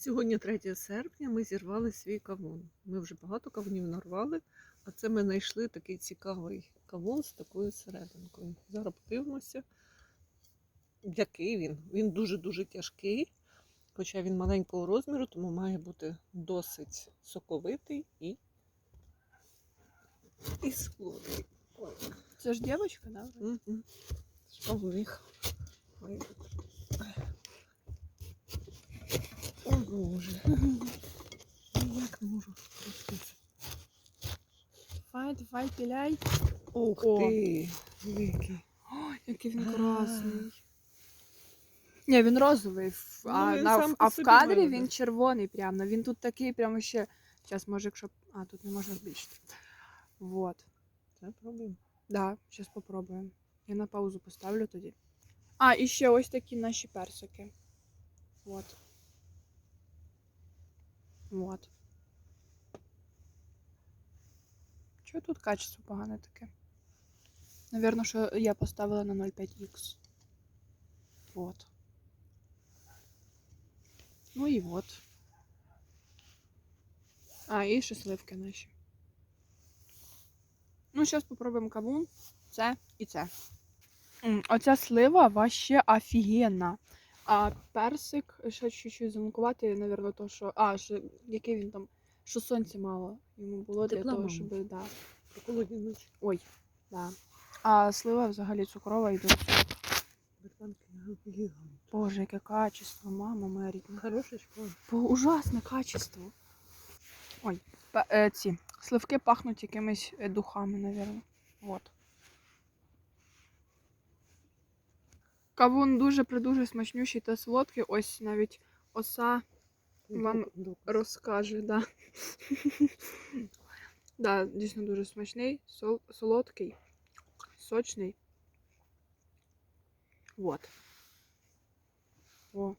Сьогодні 3 серпня ми зірвали свій кавун. Ми вже багато кавунів нарвали, а це ми знайшли такий цікавий кавун з такою серединкою. Зараз подивимося, який він. Він дуже-дуже тяжкий, хоча він маленького розміру, тому має бути досить соковитий і, і солодкий. Це ж дівчинка, да? Мгм. Що в них? Боже. Як можу простити? Давай, давай, піляй. Ух О. ти, який. Ой, який він красний. Ні, він розовий, Ну, а, він на, сам а по в собі кадрі виглядає. він червоний прямо. Він тут такий прямо ще. Зараз, може, якщо. А, тут не можна збільшити. Вот. Це пробуємо. Да, зараз попробуємо. Я на паузу поставлю тоді. А, і ще ось такі наші персики. Вот. Вот. Чого тут качество погане таке? Навірно, що я поставила на 0,5х. Вот. Ну і вот. А, і ще сливки наші. Ну, зараз попробуємо кавун, це і це. Оця слива вообще офігенна. А персик ще чуть-чуть зеленкуватий, напевно, то, що. А, що, який він там, що сонця мало йому було для Тепла того, мало. щоб. Да. Ночі. Ой, да. А слива взагалі цукрова і дуже. Бетанки. Боже, яке качество, мама моя рідна. Хороший школа. Бо ужасне качество. Ой, е, ці сливки пахнуть якимись е, духами, напевно. Вот. Кавун дуже придуже смачнющий та солодкий. Ось навіть оса Вам розкаже, да. да, дійсно дуже смачний, сол- солодкий, сочний. Вот. О,